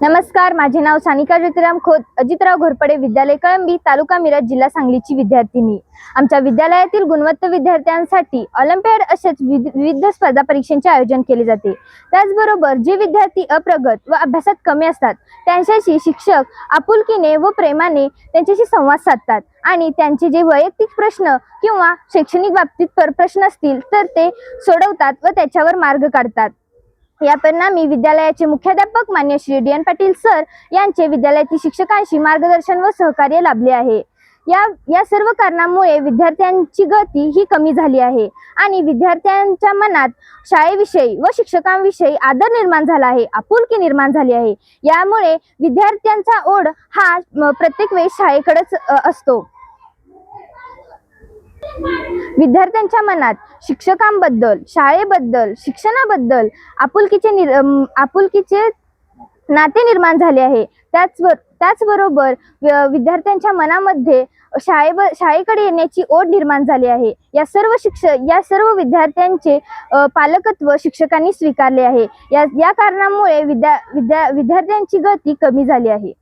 नमस्कार माझे नाव सानिका ज्योतिराम खोत अजितराव घोरपडे विद्यालय कळंबी तालुका मिरज जिल्हा सांगलीची विद्यार्थिनी. आमच्या विद्यालयातील गुणवत्त विद्यार्थ्यांसाठी ऑलिम्पियाड असेच विविध विविध स्पर्धा परीक्षांचे आयोजन केले जाते. त्याचबरोबर जे विद्यार्थी अप्रगत व अभ्यासात कमी असतात त्यांच्याशी शिक्षक आपुलकीने व प्रेमाने त्यांच्याशी संवाद साधतात आणि त्यांचे जे वैयक्तिक प्रश्न किंवा शैक्षणिक बाबतीत पर प्रश्न असतील तर ते सोडवतात व त्याच्यावर मार्ग काढतात. या परिणामी विद्यालयाचे मुख्याध्यापक मान्य Shri D N Patil sir यांचे विद्यालयातील शिक्षकांशी मार्गदर्शन व सहकार्य लाभले आहे. या या सर्व कारणामुळे विद्यार्थ्यांची गती ही कमी झाली आहे आणि विद्यार्थ्यांच्या मनात शाळेविषयी व शिक्षकांविषयी आदर निर्माण झाला आहे आपुलकी निर्माण झाली आहे. यामुळे विद्यार्थ्यांचा ओढ हा प्रत्येक वेळेस शाळेकडेच असतो. विद्यार्थ्यांच्या मनात शिक्षकांबद्दल शाळेबद्दल शिक्षणाबद्दल आपुलकीचे निर आपुलकीचे नाते निर्माण झाले आहे. त्याचवर त्याचबरोबर विद्यार्थ्यांच्या मनामध्ये शाळेब शाळेकडे येण्याची ओढ निर्माण झाली आहे. या सर्व शिक्षक या सर्व विद्यार्थ्यांचे पालकत्व शिक्षकांनी स्वीकारले आहे. या या कारणामुळे विद्या विद्या विद्यार्थ्यांची गती कमी झाली आहे.